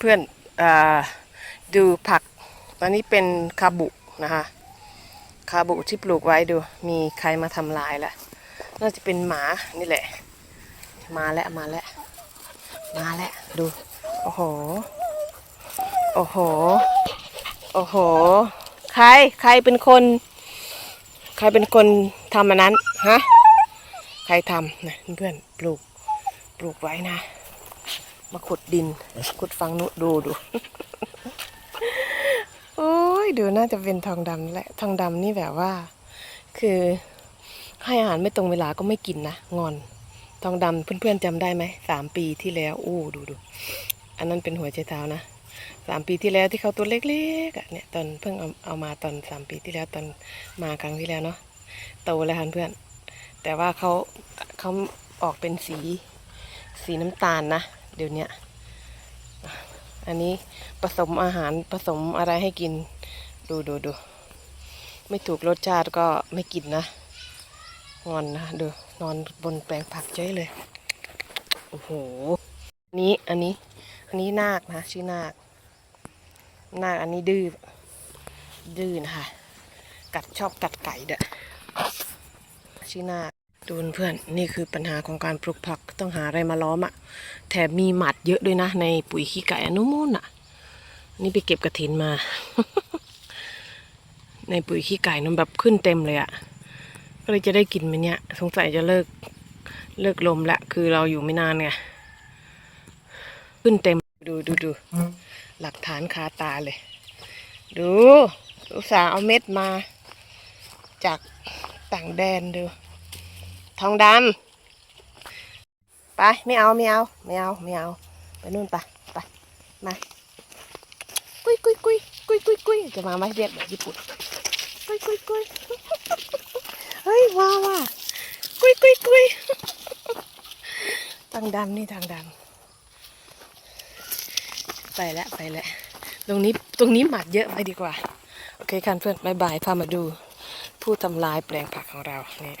เพื่อนๆดูผักอันนี้เป็นคาบุนะคะคาบุที่ปลูกไว้ดู มีใครมาทำลายละน่าจะเป็นหมานี่แหละ มาแล้วมาแล้วมาแล้วดู โอ้โห โอ้โห โอ้โห ใครใครเป็นคน ใครเป็นคนทำอันนั้นฮะใครทำนะเพื่อนปลูกปลูกไว้นะ มาขุดดิน ขุดฟังนุดูดู โอ้ยดูน่าจะเป็นทองดำแหละ ทองดำนี่แบบว่า คือให้อาหารไม่ตรงเวลาก็ไม่กินนะ งอน ทองดำเพื่อนๆจำได้ไหม สามปีที่แล้ว อู้ดูดู อันนั้นเป็นหัวใจเท้านะสามปีที่แล้วที่เขาตัวเล็กๆอะเนี่ยตอนเพิ่งเอาเอามาตอนสามปีที่แล้วตอนมาครั้งที่แล้วเนาะโตแล้วค่ะเพื่อน แต่ว่าเขาเขาออกเป็นสีสีน้ำตาลนะ เดี๋ยวนี้อันนี้ผสมอาหารผสมอะไรให้กิน ดูดูดูไม่ถูกรสชาติก็ไม่กินนะ งอนนะดูนอนบนแปลงผักเฉยเลย โอ้โหนนี้อันนี้ อันนี้นาคนะชื่อนาคนาคอันนี้ดื้อดื้อนะคะกัดชอบกัดไก่เด้อชื่อนาค ดูเพื่อนนี่คือปัญหาของการปลูกผักต้องหาอะไรมาล้อมอะแถมมีหมัดเยอะด้วยนะ ในปุ๋ยขี้ไก่อนุมูลอะนี่ไปเก็บกระถินมา ในปุ๋ยขี้ไก่นั้นแบบขึ้นเต็มเลยอะก็เลยจะได้กินไหมเนี่ยสงสัยจะเลิกเลิกลมละคือเราอยู่ไม่นานไงขึ้นเต็มดูดูดูหลักฐานคาตาเลย ดูอุตส่าห์เอาเม็ดมา จากต่างแดนดู ทองดำไปไม่เอาไม่เอาไม่เอาไม่เอาไปนู่นไปไปมากุยกุยกุยกุยกุยกุยจะมาไหมเรียกแบบญี่ปุ่นกุยกุยกุยเฮ้ยว้าว่ะกุยกุยกุยทางดำนี่ทางดำไปแล้วไปแล้วตรงนี้ตรงนี้หมัดเยอะไปดีกว่า โอเคคันเพื่อนบายบายพามาดูผู้ทำลายแปลงผักของเรานี่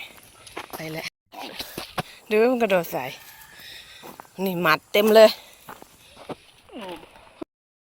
ไปแล้ว ดูมันกระโดดใส่ นี่หมัดเต็มเลย